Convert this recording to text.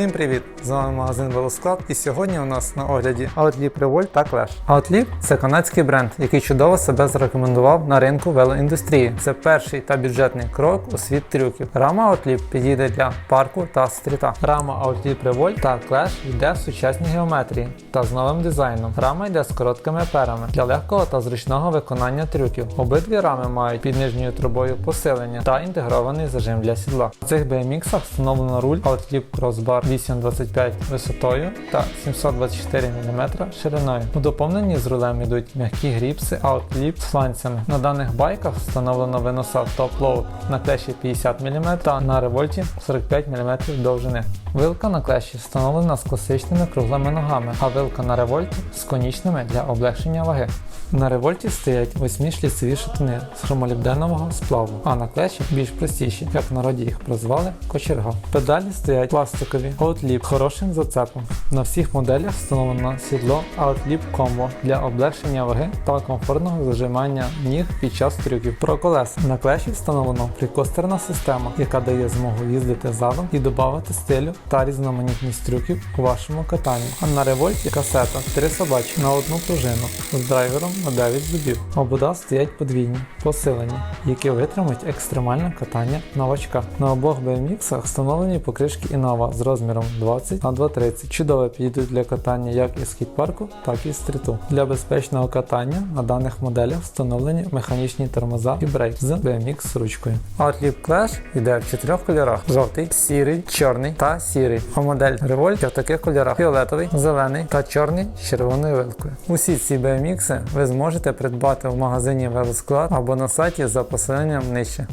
Всім привіт! З вами магазин Велосклад і сьогодні у нас на огляді Outlip Revolt та Clash. Outlip – це канадський бренд, який чудово себе зарекомендував на ринку велоіндустрії. Це перший та бюджетний крок у світ трюків. Рама Outlip підійде для парку та стріта. Рама Outlip Revolt та Clash йде в сучасній геометрії та з новим дизайном. Рама йде з короткими перами для легкого та зручного виконання трюків. Обидві рами мають під нижньою трубою посилення та інтегрований зажим для сідла. У цих BMX встановлено руль Outlip Crossbar 825 висотою та 724 мм шириною. У доповненні з рулем йдуть м'які гріпси аутліп з фланцями. На даних байках встановлено виноса Top Load на клеші 50 мм та на револьті 45 мм довжини. Вилка на клеші встановлена з класичними круглими ногами, а вилка на револьті з конічними для облегшення ваги. На револьті стоять восьмі шліцеві шатуни з хромолібденового сплаву, а на клеші більш простіші, як в народі їх прозвали кочерга. Педалі стоять пластикові Outlip хорошим зацепом. На всіх моделях встановлено сідло Outlip Combo для облегшення ваги та комфортного зажимання ніг під час трюків. Про колеса на клеші встановлено прикостерна система, яка дає змогу їздити задом і додати стилю та різноманітність трюків у вашому катанні. А на револьті касета 3 собачі на одну пружину з драйвером на 9 зубів. Обода стоять подвійні, посилені, які витримують екстремальне катання новачка. На обох BMX встановлені покришки Innova з розміром 20 на 230. Чудово підійдуть для катання як із скейт-парку, так і стріту. Для безпечного катання на даних моделях встановлені механічні тормоза і брейк з BMX ручкою. Outlip Clash йде в чотирьох кольорах: жовтий, сірий, чорний та сірий. А модель Revolt в таких кольорах: фіолетовий, зелений та чорний з червоною вилкою. Усі ці BMX ви зможете придбати в магазині Велосклад або на сайті за посиланням нижче.